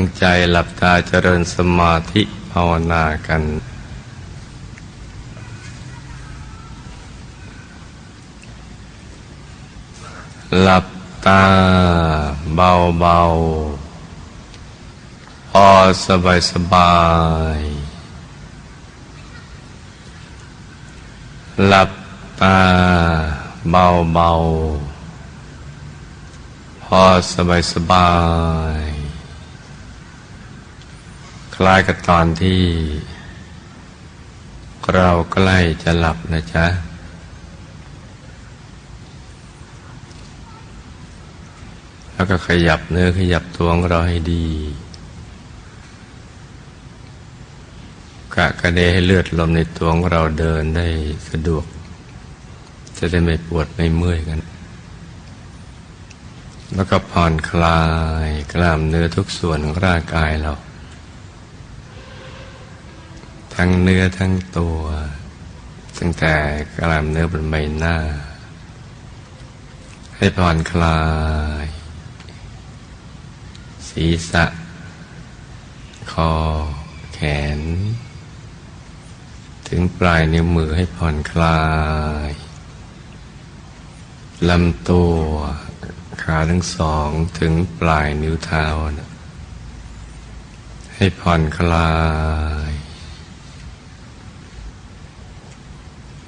้งใจหลับตาเจริญสมาธิภาวนากัน หลับตาเบาๆพอสบายสบาย หลับตาเบาๆพอสบายสบาย ล้ายกับตอนที่ เราใกล้จะหลับนะจ๊ะ แล้วก็ขยับเนื้อขยับตัวของเราให้ดีกะกระเดให้เลือดลมในตัวของเราเดินได้สะดวก จะได้ไม่ปวดไม่เมื่อยกัน แล้วก็ผ่อนคลายกล้ามเนื้อทุกส่วนของร่างกายเรา ทั้งเนื้อทั้งตัว ตั้งแต่กล้ามเนื้อบนใบหน้า ให้ผ่อนคลาย ศีรษะ คอ แขน ถึงปลายนิ้วมือให้ผ่อนคลายลำตัวขาทั้งสองถึงปลายนิ้วเท้านะให้ผ่อนคลาย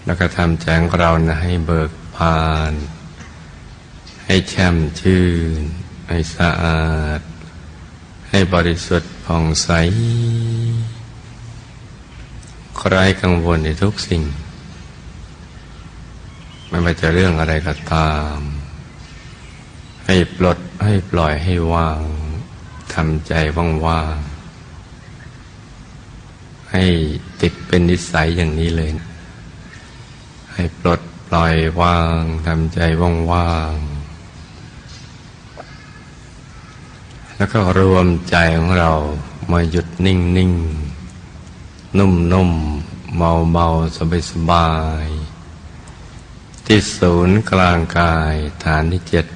แล้วก็ทำแจของเรานะให้เบิกบาน ให้แช่มชื่น ให้สะอาด ให้บริสุทธิ์ผ่องใสไร้กังวลในทุกสิ่ง ไม่ว่าจะเรื่องอะไรก็ตาม ให้ปลดให้ปล่อยให้วางทำใจว่างๆให้ติดเป็นนิสัยอย่างนี้เลยนะ ให้ปลดปล่อยวางทำใจว่างๆ แล้วก็รวมใจของเรามาหยุดนิ่งนิ่งนุ่มนุ่มเบาเบาสบายสบาย ที่ศูนย์กลางกายฐานที่เจ็ด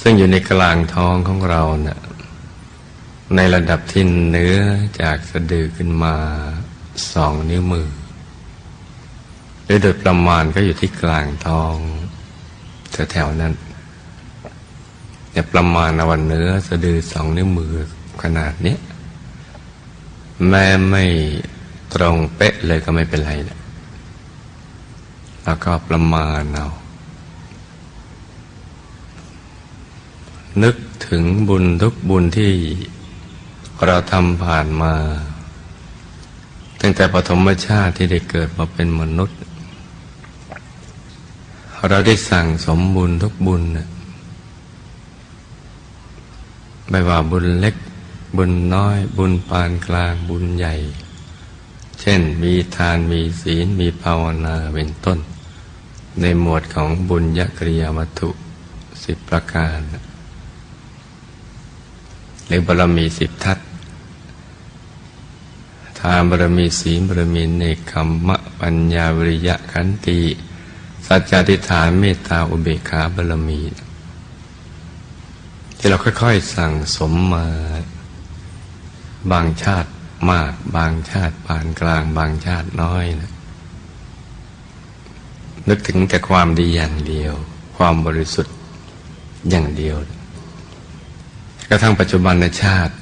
ซึ่งอยู่ในกลางท้องของเราเนะ่ะในระดับที่เนื้อจากสะดือขึ้นมาสองนิ้วมือ ดยโดยประมาณก็อยู่ที่กลางท้องแถวๆนั้นเนี่ยประมาณอวันเนื้อสะดือสองนิ้วมือขนาดนี้แม้ไม่ตรงเป๊ะเลยก็ไม่เป็นไรนะแล้วก็ประมาณเอา นึกถึงบุญทุกบุญที่เราทำผ่านมา ตั้งแต่ปฐมชาติที่ได้เกิดมาเป็นมนุษย์ เราได้สั่งสมบุญทุกบุญนะไม่ว่าบุญเล็กบุญน้อยบุญปานกลางบุญใหญ่ เช่นมีทานมีศีลมีภาวนาเป็นต้น ในหมวดของบุญยกริยาวัตถุสิบประการ หรือบารมีสิบทัศทานบารมีศีลบารมีเนคขมมะปัญญาวิริยะขันติ สัจจติฐานเมตตาอุเบกขาบารมี ที่เราค่อยๆสั่งสมมา บางชาติมาก บางชาติปานกลาง บางชาติน้อยนะนึกถึงแต่ความดีอย่างเดียว ความบริสุทธิ์อย่างเดียว กระทั่งปัจจุบันในชาติ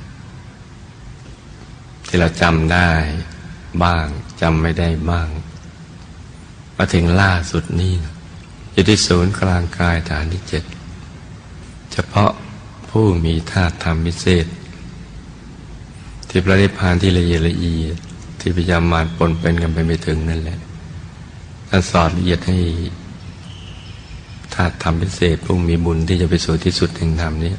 ที่เราจำได้บ้างจำไม่ได้บ้าง มาถึงล่าสุดนี่นะอยู่ที่ศูนย์กลางกายฐานที่เจ็ดเฉพาะผู้มีธาตุธรรมพิเศษ ที่พระนิพพานที่ละเอียดละเอียดที่พยายามมาปนเป็นกันไปไม่ถึงนั่นแหละท่านสอนละเอียดให้ธาตุธรรมพิเศษผู้มีบุญที่จะไปสู่ที่สุดแห่งธรรมนี้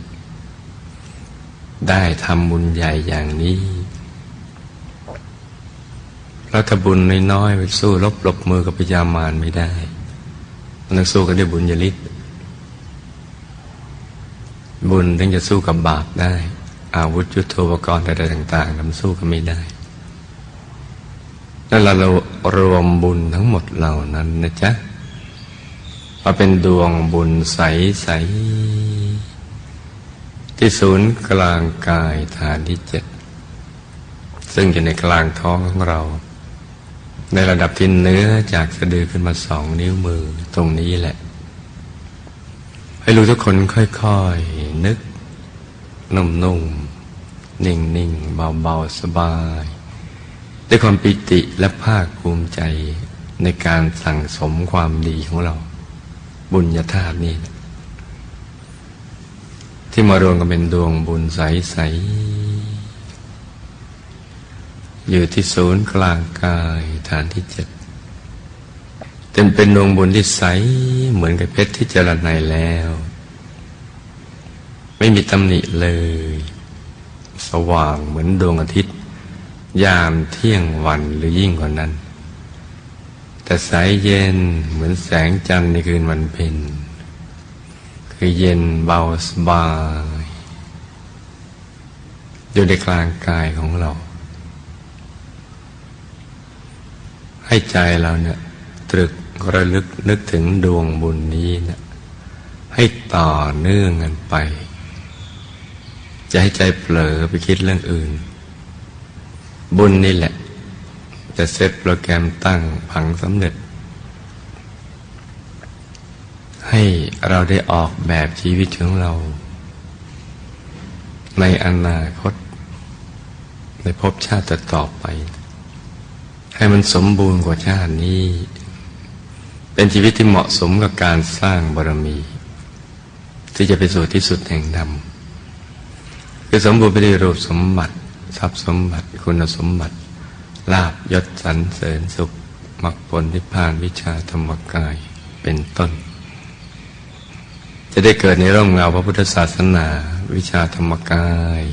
ได้ทำบุญใหญ่อย่างนี้ แล้วถ้าบุญน้อยๆไปสู้ลบหลบมือกับพยามารไม่ได้ มันต้องสู้กันด้วยบุญญาลิศบุญถึงจะสู้กับบาปได้ อาวุธยุทโธปกรณ์อะไรต่างๆมันสู้กันไม่ได้นั่นเรารวมบุญทั้งหมดเหล่านั้นนะจ๊ะมาเป็นดวงบุญใสๆที่ศูนย์กลางกายฐานที่เจ็ดซึ่งอยู่ในกลางท้องของเรา ในระดับที่เนื้อจากสะดือขึ้นมาสองนิ้วมือตรงนี้แหละ ให้รู้ทุกคนค่อยๆ นึก นุ่มๆ นิ่งๆ เบาๆ สบาย ด้วยความปิติและภาคภูมิใจในการสั่งสมความดีของเรา บุญญาธาตุนี่ ที่มารวมกันเป็นดวงบุญใสๆ อยู่ที่ศูนย์กลางกายฐานที่เจ็ดเต็มเป็นดวงบุญที่ใสเหมือนกับเพชรที่เจริญในแล้ว ไม่มีตำหนิเลย สว่างเหมือนดวงอาทิตย์ ยามเที่ยงวันหรือยิ่งกว่านั้น แต่ใสเย็นเหมือนแสงจันทร์ในคืนวันเพ็ญคือเย็นเบาสบาย อยู่ในกลางกายของเรา ให้ใจเราเนี่ยตรึกระลึกนึกถึงดวงบุญนี้นะให้ต่อเนื่องกันไป จะให้ใจเผลอไปคิดเรื่องอื่น บุญนี่แหละ จะเซตโปรแกรมตั้งผังสำเร็จ ให้เราได้ออกแบบชีวิตของเรา ในอนาคต ในภพชาติต่อไป ให้มันสมบูรณ์กว่าชาตินี้ เป็นชีวิตที่เหมาะสมกับการสร้างบารมี ที่จะไปสู่ที่สุดแห่งธรรมคือสมบูรณ์ไปด้วยรูปสมบัติทรัพย์สมบัติคุณสมบัติลาบยศสรรเสริญสุขมรรคผลนิพพานวิชาธรรมกายเป็นต้น จะได้เกิดในร่มเงาพระพุทธศาสนา วิชาธรรมกาย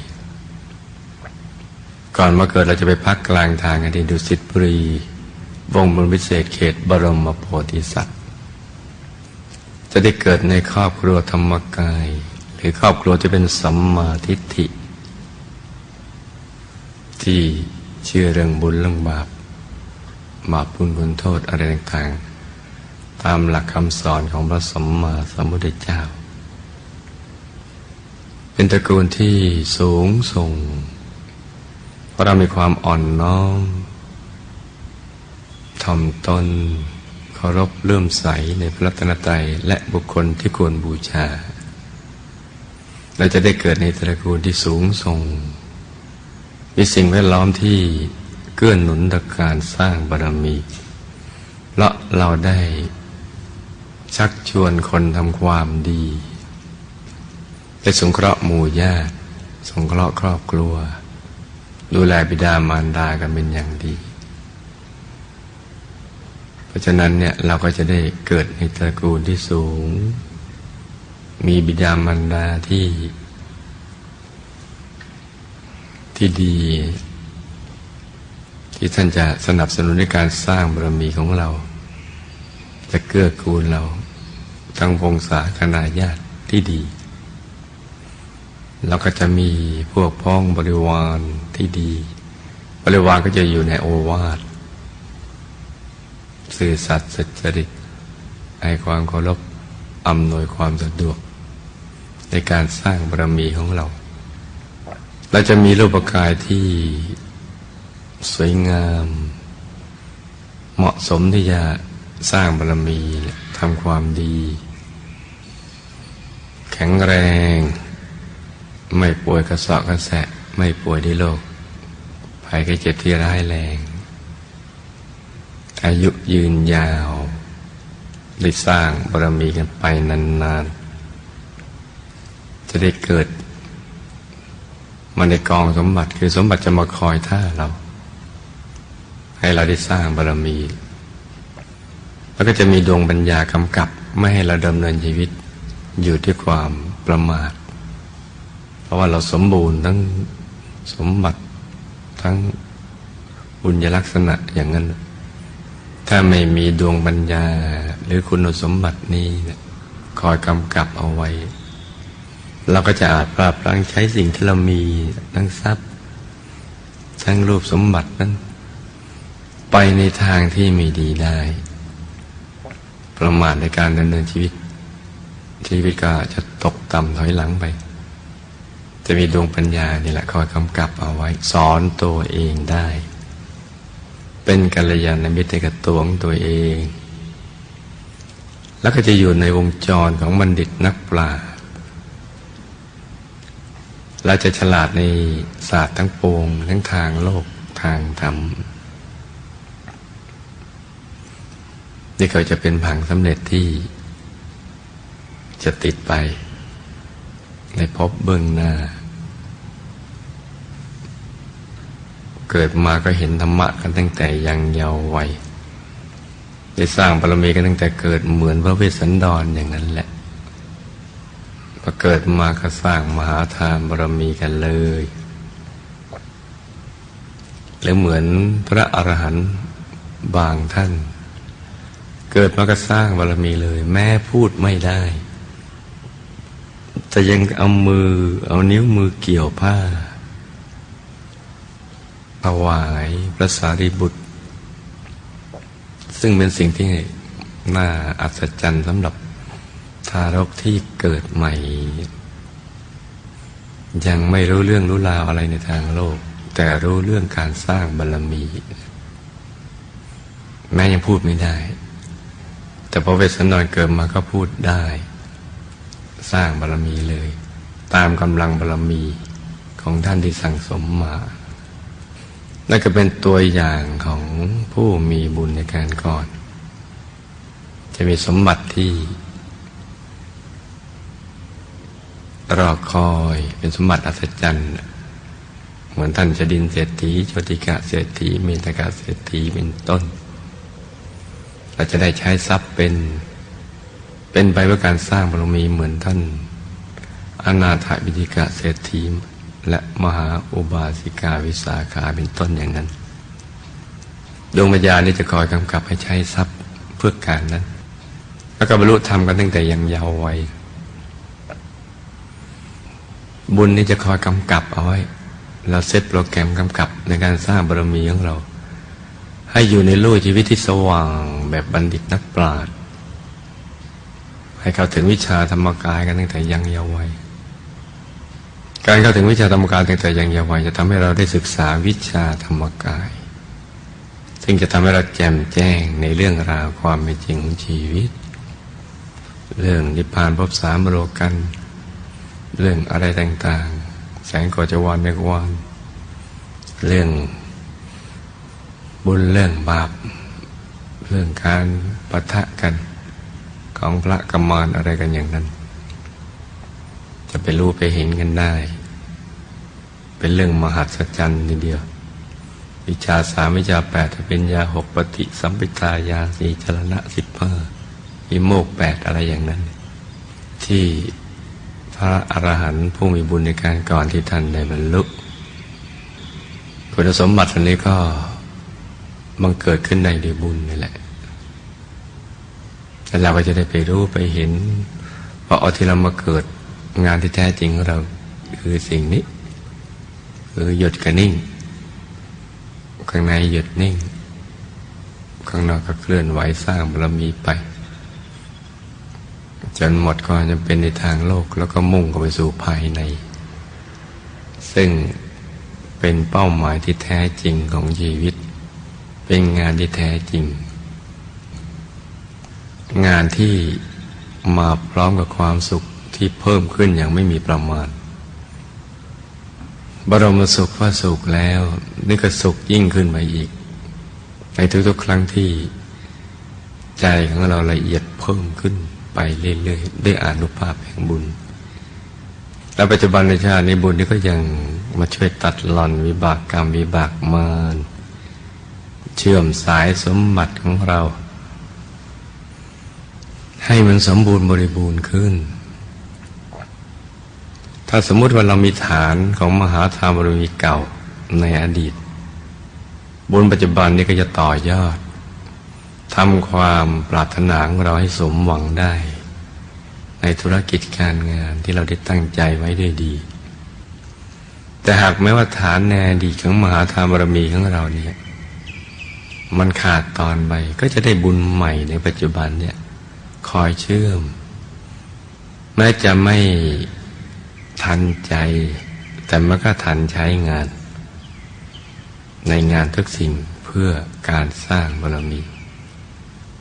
ก่อนมาเกิดเราจะไปพักกลางทางกันที่ดุสิตบุรี วงบนวิเศษเขตบรมโพธิสัตว์ จะได้เกิดในครอบครัวธรรมกาย หรือครอบครัวจะเป็นสัมมาทิฏฐิ ที่เชื่อเรื่องบุญเรื่องบาปบาปบุญคุณโทษอะไรต่างๆ ตามหลักคำสอนของพระสัมมาสัมพุทธเจ้า เป็นตระกูลที่สูงส่ง ราะเรามีความอ่อนน้อมถ่อมตนเคารพเลื่อมใสในพระรัตนตรัยและบุคคลที่ควรบูชา เราจะได้เกิดในตระกูลที่สูงส่ง มีสิ่งแวดล้อมที่เกื้อนหนุนต่อการสร้างบารมีเพราะเราได้ชักชวนคนทำความดีไปสงเคราะห์หมู่ญาติ สงเคราะห์ครอบครัว ดูแลบิดามารดากันเป็นอย่างดี เพราะฉะนั้นเนี่ยเราก็จะได้เกิดในตระกูลที่สูง มีบิดามารดาที่ ที่ดี ที่ท่านจะสนับสนุนในการสร้างบารมีของเรา จะเกื้อกูลเราทั้งวงศาคณาญาติที่ดี แล้วก็จะมีพวกพ้องบริวาร ที่ดีบริวารก็จะอยู่ในโอวาทสื่อสัตย์สัจริตให้ความเคารพอำนวยความสะดวก ในการสร้างบารมีของเรา เราจะมีรูปกายที่สวยงาม เหมาะสมที่จะสร้างบารมีทำความดี แข็งแรง ไม่ป่วยกระสอบกระแสะ ไม่ป่วยด้วยโรค ภัยไข้เจ็บที่ร้ายแรง อายุยืนยาว ได้สร้างบารมีกันไปนานๆ จะได้เกิดมาในกองสมบัติคือสมบัติจะมาคอยท่าเรา ให้เราได้สร้างบารมี แล้วก็จะมีดวงปัญญากำกับไม่ให้เราดำเนินชีวิตอยู่ที่ความประมาท เพราะว่าเราสมบูรณ์ทั้งสมบัติ ทั้งบุญญลักษณะอย่างนั้น ถ้าไม่มีดวงปัญญาหรือคุณสมบัตินี้คอยกำกับเอาไว้ เราก็จะอาจปราบปรางใช้สิ่งที่เรามีทั้งทรัพย์ ทั้งรูปสมบัตินั้น ไปในทางที่ไม่ดีได้ ประมาทในการดำเนินชีวิต ชีวิตก็จะตกต่ำถอยหลังไป จะมีดวงปัญญานี่แหละคอยกำกับเอาไว้ สอนตัวเองได้ เป็นกัลยาณมิตรกับตัวของตัวเอง แล้วก็จะอยู่ในวงจรของบัณฑิตนักปราชญ์และจะฉลาดในศาสตร์ทั้งปวง ทั้งทางโลกทางธรรมนี่เขาจะเป็นผังสำเร็จที่จะติดไป ในพบเบื้องหน้า เกิดมาก็เห็นธรรมะกันตั้งแต่ยังเยาว์วัยได้สร้างบารมีกันตั้งแต่เกิดเหมือนพระเวสสันดรอย่างนั้นแหละพอเกิดมาก็สร้างมหาทานบารมีกันเลยหรือเหมือนพระอรหันต์บางท่าน เกิดมาก็สร้างบารมีเลย แม้พูดไม่ได้ แต่ยังเอามือเอานิ้วมือเกี่ยวผ้า ถวายพระสารีบุตร ซึ่งเป็นสิ่งที่น่าอัศจรรย์สำหรับทารกที่เกิดใหม่ ยังไม่รู้เรื่องรู้ราวอะไรในทางโลก แต่รู้เรื่องการสร้างบารรมี แม้ยังพูดไม่ได้ แต่พอเวสสันดรเกิดมาก็พูดได้ สร้างบารรมีเลย ตามกำลังบารรมีของท่านที่สั่งสมมา นั่นก็เป็นตัวอย่างของผู้มีบุญในการก่อน จะมีสมบัติที่ รอคอยเป็นสมบัติอัศจรรย์ เหมือนท่านชดินเศรษฐีโชติกะเศรษฐีเมตกะเศรษฐีเป็นต้น เราจะได้ใช้ทรัพย์เป็น เป็นไปเพื่อการสร้างบารมีเหมือนท่านอนาถบิดิกะเศรษฐี และมหาอุบาสิกาวิสาขาเป็นต้นอย่างนั้น ดวงวิญญาณนี้จะคอยกำกับให้ใช้ทรัพย์เพื่อการนั้น แล้วก็บรรลุธรรมกันตั้งแต่ยังเยาว์วัยบุญนี้จะคอยกำกับเอาไว้ เราเซตโปรแกรมกำกับในการสร้างบารมีของเรา ให้อยู่ในลู่ชีวิตที่สว่างแบบบัณฑิตนักปราชญ์ให้เขาถึงวิชาธรรมกายกันตั้งแต่ยังเยาว์วัย การเข้าถึงวิชาธรรมกายตั้งแต่ยังเยาว์วัยจะทำให้เราได้ศึกษาวิชาธรรมกาย ซึ่งจะทำให้เราแจ่มแจ้งในเรื่องราวความเป็นจริงของชีวิต เรื่องนิพพานภพสามโลกัน เรื่องอะไรต่างๆ แสงโกจวรในวานเรื่องบุญเรื่องบาป เรื่องการปะทะกันของพระกรรมานอะไรกันอย่างนั้น จะไปรู้ไปเห็นกันได้ เป็นเรื่องมหัศจรรย์ทีเดียว วิชาสามวิชาแปดเป็นยาหกปฏิสัมปิทายาสีจรณะสิบห้าอิโมกแปดอะไรอย่างนั้น ที่พระอรหันต์ผู้มีบุญในการก่อนที่ท่านได้บรรลุคุณสมบัติอันนี้ก็บังเกิดขึ้นในด้วยบุญนี่แหละแล้วเราก็จะได้ไปรู้ไปเห็นว่าเอาที่เรามาเกิด งานที่แท้จริงของเราคือสิ่งนี้ คือหยุดกับนิ่ง ข้างในหยุดนิ่ง ข้างนอกก็เคลื่อนไหวสร้างบารมีไป จนหมดความจำเป็นในทางโลกแล้วก็มุ่งเข้าไปสู่ภายใน ซึ่งเป็นเป้าหมายที่แท้จริงของชีวิต เป็นงานที่แท้จริง งานที่มาพร้อมกับความสุข ที่เพิ่มขึ้นอย่างไม่มีประมาณ บรมสุขว่าสุขแล้ว นี่ก็สุขยิ่งขึ้นไปอีก ในทุกๆ ครั้งที่ใจของเราละเอียดเพิ่มขึ้นไปเรื่อยๆด้วยอนุภาพแห่งบุญ และปัจจุบันในชาตินี้บุญนี้ก็ยังมาช่วยตัดหล่อนวิบากกรรมวิบากมารเชื่อมสายสมบัติของเรา ให้มันสมบูรณ์บริบูรณ์ขึ้น ถ้าสมมุติว่าเรามีฐานของมหาธรรมบารมีเก่าในอดีตบุญปัจจุบันนี้ก็จะต่อยอดทำความปรารถนาของเราให้สมหวังได้ ในธุรกิจการงานที่เราได้ตั้งใจไว้ด้วยดี แต่หากแม้ว่าฐานในอดีตของมหาธรรมบารมีของเราเนี่ยมันขาดตอนไปก็จะได้บุญใหม่ในปัจจุบันเนี่ยคอยเชื่อม แม้จะไม่ ทันใจ แต่มันก็ทันใช้งาน ในงานทุกสิ่งเพื่อการสร้างบารมี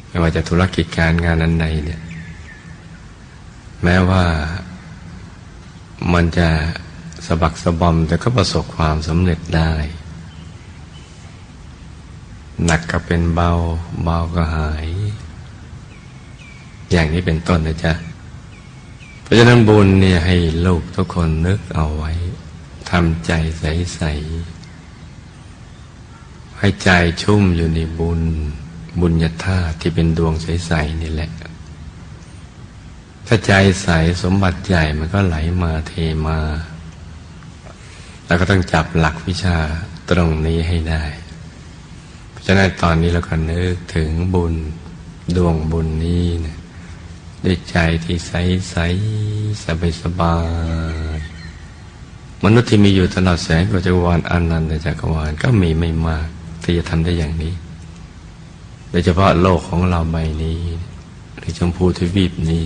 ไม่ว่าจะธุรกิจการงานอันใดเนี่ย แม้ว่ามันจะสะบักสะบอมแต่ก็ประสบความสำเร็จได้ หนักก็เป็นเบา เบาก็หาย อย่างนี้เป็นต้นนะจ๊ะ เพราะฉะนั้นบุญเนี่ยให้ลูกทุกคนนึกเอาไว้ทำใจใสๆให้ใจชุ่มอยู่ในบุญ บุญญาธาที่เป็นดวงใสๆนี่แหละ ถ้าใจใสสมบัติใหญ่มันก็ไหลมาเทมา แล้วก็ต้องจับหลักวิชาตรงนี้ให้ได้ เพราะฉะนั้นตอนนี้เราก็นึกถึงบุญดวงบุญนี้นะ ด้วยใจที่ใสใสสบายสบายมนุษย์ที่มีอยู่ตลอดแสงกว่าจักรวาลอันนันต์จักรวาลก็มีไม่มากที่จะทำได้อย่างนี้ โดยเฉพาะโลกของเราใบนี้หรือชมพูทวีปนี้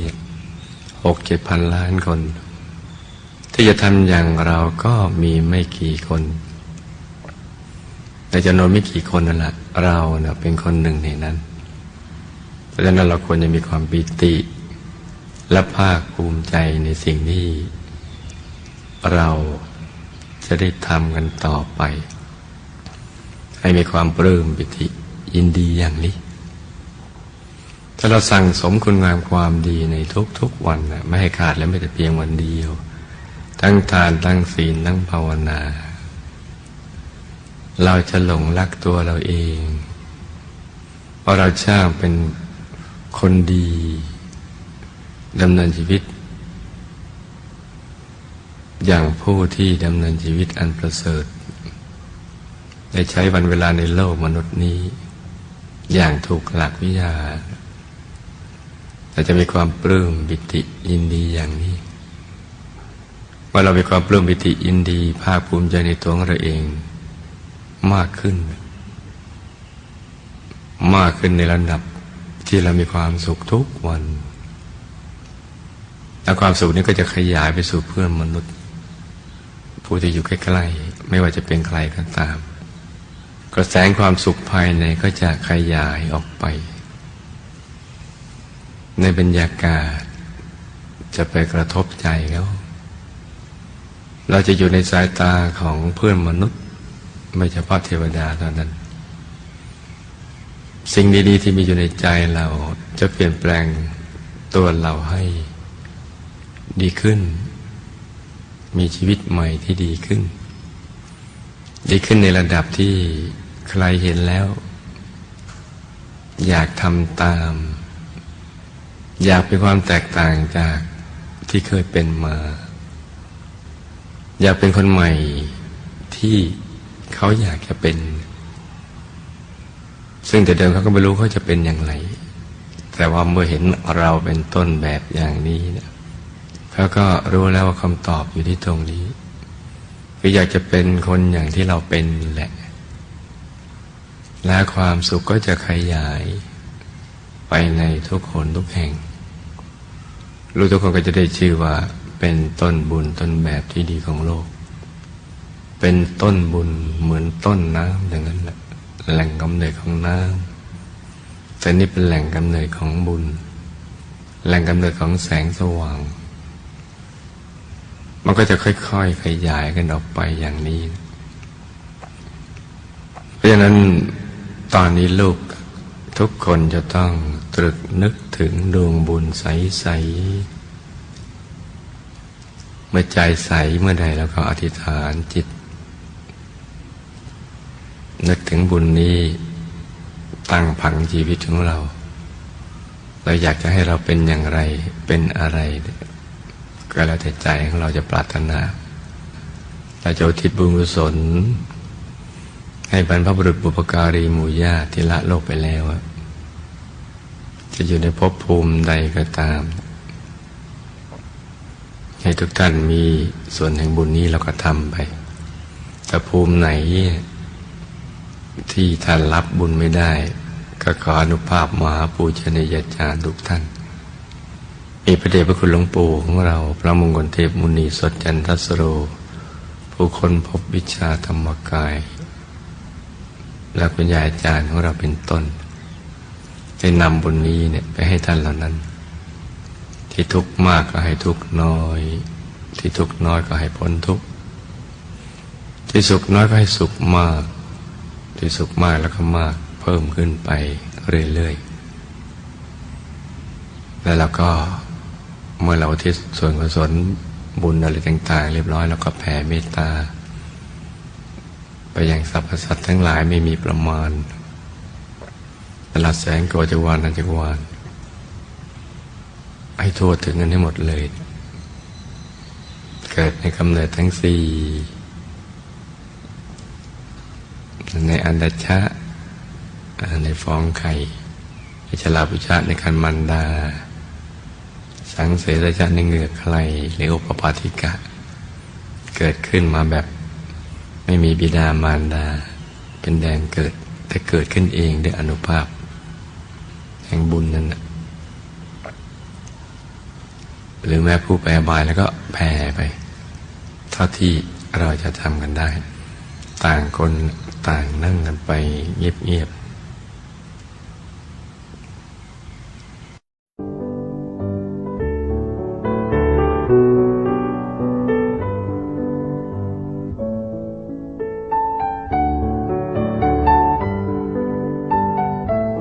หกเจ็ดพันล้านคน ที่จะทำอย่างเราก็มีไม่กี่คนแต่จำนวนไม่กี่คนนั่นแหละเราเนะเป็นคนหนึ่งในนั้น เพราะฉะนั้นเราควรจะมีความปิติ และภาคภูมิใจในสิ่งที่เราจะได้ทำกันต่อไป ให้มีความปลื้มปิติยินดีอย่างนี้ ถ้าเราสั่งสมคุณงามความดีในทุกๆวันนะไม่ให้ขาดและไม่แต่เพียงวันเดียว ทั้งทานทั้งศีลทั้งภาวนา เราจะหลงรักตัวเราเอง เพราะเราช่างเป็นคนดี ดำเนินชีวิต อย่างผู้ที่ดำเนินชีวิตอันประเสริฐ ได้ใช้วันเวลาในโลกมนุษย์นี้ อย่างถูกหลักวิทยาเราจะมีความปลื้มบิติยินดีอย่างนี้เมื่อเรามีความปลื้มบิติยินดี ภาคภูมิใจในตัวของเราเองมากขึ้น มากขึ้นในระดับที่เรามีความสุขทุกวัน และความสุขนี้ก็จะขยายไปสู่เพื่อนมนุษย์ ผู้ที่อยู่ใกล้ๆไม่ว่าจะเป็นใครก็ตาม กระแสความสุขภายในก็จะขยายออกไป ในบรรยากาศจะไปกระทบใจแล้วเราจะอยู่ในสายตาของเพื่อนมนุษย์ ไม่เฉพาะเทวดาเท่านั้น สิ่งดีๆที่มีอยู่ในใจเราจะเปลี่ยนแปลงตัวเราให้ ดีขึ้น มีชีวิตใหม่ที่ดีขึ้น ดีขึ้นในระดับที่ใครเห็นแล้ว อยากทำตาม อยากเป็นความแตกต่างจากที่เคยเป็นมา อยากเป็นคนใหม่ที่เขาอยากจะเป็น ซึ่งแต่เดิมเขาก็ไม่รู้เขาจะเป็นอย่างไร แต่ว่าเมื่อเห็นเราเป็นต้นแบบอย่างนี้เนี่ย เขาก็รู้แล้วว่าคำตอบอยู่ที่ตรงนี้ คืออยากจะเป็นคนอย่างที่เราเป็นแหละ และความสุขก็จะขยาย ไปในทุกคนทุกแห่ง รู้ทุกคนก็จะได้ชื่อว่า เป็นต้นบุญต้นแบบที่ดีของโลก เป็นต้นบุญเหมือนต้นน้ำอย่างนั้นแหละแหล่งกำเนิดของน้ำแต่นี่เป็นแหล่งกำเนิดของบุญ แหล่งกำเนิดของแสงสว่าง มันก็จะค่อย ๆ ขยายกันออกไปอย่างนี้ เพราะฉะนั้นตอนนี้ลูกทุกคนจะต้องตรึกนึกถึงดวงบุญใส ๆ เมื่อใจใสเมื่อใดแล้วก็อธิษฐานจิต นึกถึงบุญนี้ตั้งผังชีวิตของเรา เราอยากจะให้เราเป็นอย่างไรเป็นอะไร ก็แล้วแต่ใจของเราจะปรารถนา เราจะอุทิศบุญกุศล ให้บรรพบุรุษบุปการีหมู่ญาติที่ละโลกไปแล้ว จะอยู่ในภพภูมิใดก็ตาม ให้ทุกท่านมีส่วนแห่งบุญนี้เราก็ทำไป แต่ภูมิไหนที่ท่านรับบุญไม่ได้ ก็ขออนุภาพมหาปูชนียาจารย์ทุกท่าน มีพระเดชพระคุณหลวงปู่ของเรา พระมงคลเทพมุนีสดจันทสโร ผู้คนพบวิชาธรรมกาย และคุณยายอาจารย์ของเราเป็นต้นได้นำบุญนี้เนี่ยไปให้ท่านเหล่านั้น ที่ทุกข์มากก็ให้ทุกข์น้อย ที่ทุกข์น้อยก็ให้พ้นทุกข์ที่สุขน้อยก็ให้สุขมาก ที่สุขมากแล้วก็มากเพิ่มขึ้นไปเรื่อยๆแล้วเราก็ เมื่อเราที่ส่วนกุศลบุญอะไรต่าง ๆ เรียบร้อย แล้วก็แผ่เมตตา ไปยังสรรพสัตว์ทั้งหลายไม่มีประมาณตลอดแสงโกจวานนันจักรวาลให้ทั่วถึงกันให้หมดเลย เกิดในกำเนิดทั้งสี่ในอันดชะ ในฟองไข่ในฉลาปุชะในคันมันดา สังเสรชะในเหงือกใครหรืออุปปาติกะ เกิดขึ้นมาแบบไม่มีบิดามารดา เป็นแดนเกิด แต่เกิดขึ้นเองด้วยอนุภาพ แห่งบุญนั่นนะหรือแม้ผู้แปรบายแล้วก็แผ่ไป เท่าที่เราจะทำกันได้ ต่างคนต่างนั่งกันไปเงียบๆ